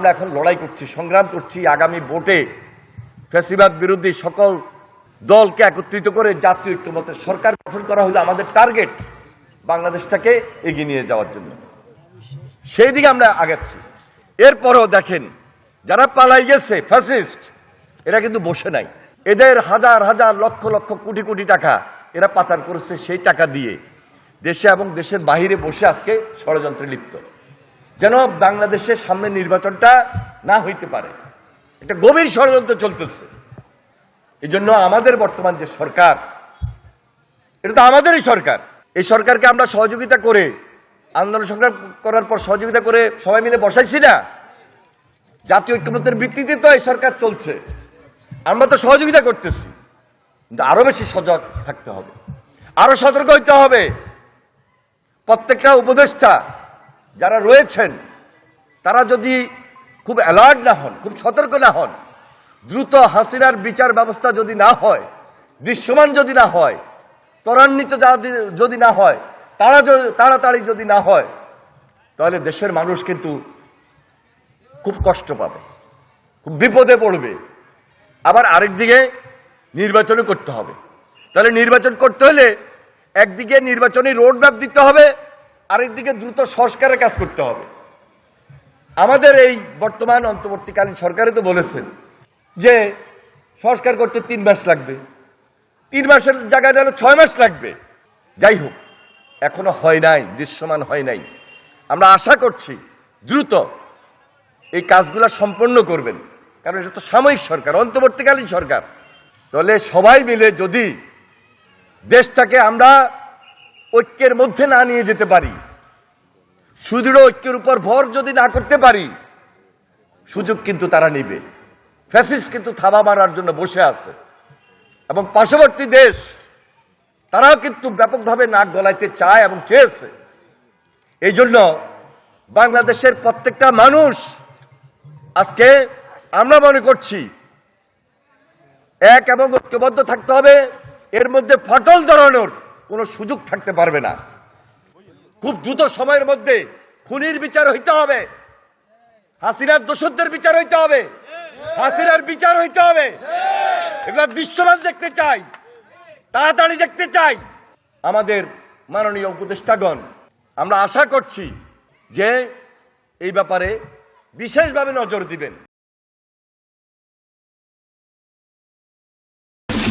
আমরা এখন লড়াই করছি, সংগ্রাম করছি, আগামী ভোটে ফ্যাসিবাদ বিরোধী সকল দলকে একত্রিত করে জাতীয় ঐক্যমতের সরকার গঠন করা হলো আমাদের টার্গেট বাংলাদেশটাকে এগিয়ে নিয়ে যাওয়ার জন্য। সেই দিকে আমরা আগাচ্ছি। এরপরও দেখেন, যারা পালাই গেছে ফ্যাসিস্ট এরা কিন্তু বসে নাই। এদের হাজার হাজার লক্ষ লক্ষ কোটি কোটি টাকা এরা পাচার করেছে সেই টাকা দিয়ে। দেশে এবং দেশের বাহিরে বসে আজকে ষড়যন্ত্রে লিপ্ত। যেন বাংলাদেশের সামনে নির্বাচনটা না হইতে পারে। একটা গভীর ষড়যন্ত্র চলতেছে। এই জন্য আমাদের বর্তমান যে সরকার, এটা তো আমাদেরই সরকার। এই সরকারকে আমরা সহযোগিতা করে, আন্দোলন সংগ্রাম করার পর সহযোগিতা করে সবাই মিলে বসাইছি না? জাতীয় ঐক্যমতের ভিত্তিতে তো এই সরকার চলছে। আমরা তো সহযোগিতা করতেছি। কিন্তু আরও বেশি সজাগ থাকতে হবে। আরও সতর্ক হইতে হবে। প্রত্যেকটা উপদেষ্টা যারা রয়েছেন, তারা যদি খুব অ্যালার্ট না হন, খুব সতর্ক না হন, দ্রুত হাসিনার বিচার ব্যবস্থা যদি না হয়, দৃশ্যমান যদি না হয়, ত্বরান্বিত যদি না হয় তারা তাড়াতাড়ি যদি না হয়, তাহলে দেশের মানুষ কিন্তু খুব কষ্ট পাবে, খুব বিপদে পড়বে। আবার আরেকদিকে নির্বাচনও করতে হবে। তাহলে নির্বাচন করতে হলে একদিকে নির্বাচনী রোড ম্যাপ দিতে হবে আরেকদিকে দ্রুত সংস্কারের কাজ করতে হবে। আমাদের এই বর্তমান অন্তর্বর্তীকালীন সরকারে তো বলেছেন যে সংস্কার করতে তিন মাস লাগবে। তিন মাসের জায়গায় হলে ছয় মাস লাগবে। যাই হোক, এখনও হয় নাই, দৃশ্যমান হয় নাই। আমরা আশা করছি দ্রুত এই কাজগুলো সম্পন্ন করবেন। কারণ এটা তো সাময়িক সরকার, অন্তর্বর্তীকালীন সরকার। তাহলে সবাই মিলে যদি দেশটাকে আমরা ঐক্যের মধ্যে না নিয়ে যেতে পারি। সুদৃঢ় ঐক্যের উপর ভর যদি না করতে পারি, সুযোগ কিন্তু তারা নিবে। ফ্যাসিস্ট কিন্তু থাবা মারার জন্য বসে আছে। এবং পার্শ্ববর্তী দেশ, তারাও কিন্তু ব্যাপকভাবে নাক গলাইতে চায় এবং চেয়েছে। এই জন্য বাংলাদেশের প্রত্যেকটা মানুষ আজকে আমরা মনে করছি, এক এবং ঐক্যবদ্ধ থাকতে হবে, এর মধ্যে ফটল ধরানোর কোনো সুযোগ থাকতে পারবে না। খুব দ্রুত সময়ের মধ্যে খুনির বিচার হইতে হবে। হাসিনার দোষদের বিচার হইতে হবে। হাসিনার বিচার হইতে হবে। এগুলো বিশ্বরাজ দেখতে চাই। তাড়াতাড়ি দেখতে চাই। আমাদের মাননীয় উপদেষ্টাগণ, আমরা আশা করছি যে এই ব্যাপারে বিশেষভাবে নজর দিবেন।